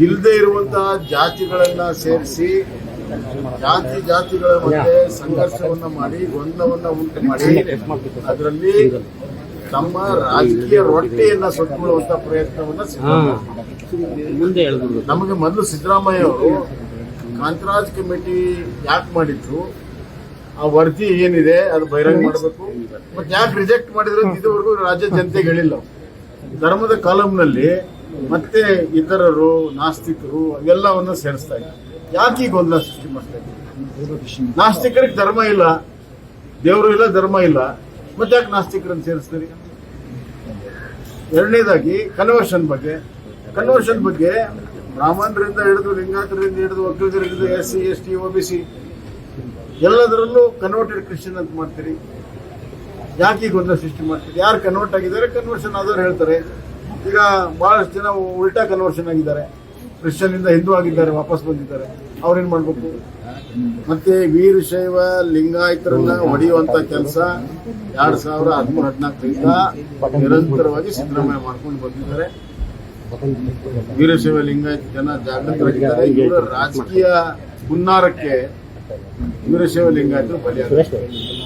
ಇಲ್ಲದೆ ಇರುವಂತಹ ಜಾತಿಗಳನ್ನ ಸೇರಿಸಿ ಜಾತಿ ಜಾತಿಗಳ ಮಧ್ಯೆ ಸಂಘರ್ಷವನ್ನ ಮಾಡಿ ಗೊಂದಲವನ್ನ ಉಂಟು ಮಾಡಿ ಅದರಲ್ಲಿ ತಮ್ಮ ರಾಜಕೀಯ ರೊಟ್ಟಿಯನ್ನ ಸೊತ್ಕೊಳ್ಳುವಂತ ಪ್ರಯತ್ನವನ್ನ ಹೇಳ್ಬೋದು ನಮಗೆ ಮೊದಲು ಸಿದ್ದರಾಮಯ್ಯ ಅವರು ಕಾಂತರಾಜ್ ಕಮಿಟಿ ಯಾಕೆ ಮಾಡಿದ್ರು? ಆ ವರದಿ ಏನಿದೆ ಅದು ಬಹಿರಂಗ ಮಾಡಬೇಕು. ಮತ್ತೆ ಯಾಕೆ ರಿಜೆಕ್ಟ್ ಮಾಡಿದ್ರೆ ಇದುವರೆಗೂ ರಾಜ್ಯ ಜನತೆಗೆ ಹೇಳಿಲ್ಲ. ಧರ್ಮದ ಕಾಲಂನಲ್ಲಿ ಮತ್ತೆ ಇತರರು, ನಾಸ್ತಿಕರು, ಅವೆಲ್ಲವನ್ನು ಸೇರಿಸ್ತಾ ಇದ್ದಾರೆ. ಯಾಕೆ ಈ ಗೊಂದಲ ಸೃಷ್ಟಿ ಮಾಡ್ತಾ ಇದ್ದಾರೆ? ನಾಸ್ತಿಕರಿಗೆ ಧರ್ಮ ಇಲ್ಲ, ದೇವರು ಇಲ್ಲ, ಧರ್ಮ ಇಲ್ಲ. ಮತ್ತೆ ಯಾಕೆ ನಾಸ್ತಿಕರನ್ನು ಸೇರಿಸ್ತಾರೆ? ಎರಡನೇದಾಗಿ ಕನ್ವರ್ಷನ್ ಬಗ್ಗೆ. ಕನ್ವರ್ಷನ್ ಬಗ್ಗೆ ಬ್ರಾಹ್ಮಣರಿಂದ ಹಿಡಿದು, ಲಿಂಗಾಯತರಿಂದ ಹಿಡಿದು ಒಕ್ಕಲಿಗರಿಂದ S C S T O B C, ಎಲ್ಲದರಲ್ಲೂ ಕನ್ವರ್ಟೆಡ್ ಕ್ರಿಶ್ಚಿಯನ್ ಅಂತ ಮಾಡ್ತೀರಿ. ಯಾಕೆ ಈ ಗೊಂದಲ ಸೃಷ್ಟಿ ಮಾಡ್ತೀರಿ? ಯಾರು ಕನ್ವರ್ಟ್ ಆಗಿದ್ದಾರೆ? ಕನ್ವರ್ಷನ್ ಆದವ್ರು ಹೇಳ್ತಾರೆ. ಈಗ ಬಹಳಷ್ಟು ಜನ ಉಲ್ಟಾ ಕನ್ವರ್ಷನ್ ಆಗಿದ್ದಾರೆ. ಕ್ರಿಶ್ಚಿಯನ್ ಇಂದ ಹಿಂದೂ ಆಗಿದ್ದಾರೆ, ವಾಪಸ್ ಬಂದಿದ್ದಾರೆ. ಅವ್ರೇನ್ ಮಾಡ್ಬೇಕು? ಮತ್ತೆ ವೀರಶೈವ ಲಿಂಗಾಯತರನ್ನ ಹೊಡೆಯುವಂತ ಕೆಲಸ ಎರಡ್ ಸಾವಿರ ಹದಿಮೂರು ಹದಿನಾಲ್ಕರಿಂದ ನಿರಂತರವಾಗಿ ಸಿದ್ದರಾಮಯ್ಯ ಮಾಡ್ಕೊಂಡು ಬಂದಿದ್ದಾರೆ. ವೀರಶೈವ ಲಿಂಗಾಯತ ಜನ ಜಾಗೃತರಾಗಿದ್ದಾರೆ. ಇವರ ರಾಜಕೀಯ ಹುನ್ನಾರಕ್ಕೆ ವೀರಶೈವ ಲಿಂಗಾಯತರು ಬಲಿಯಾಗಿದ್ದಾರೆ.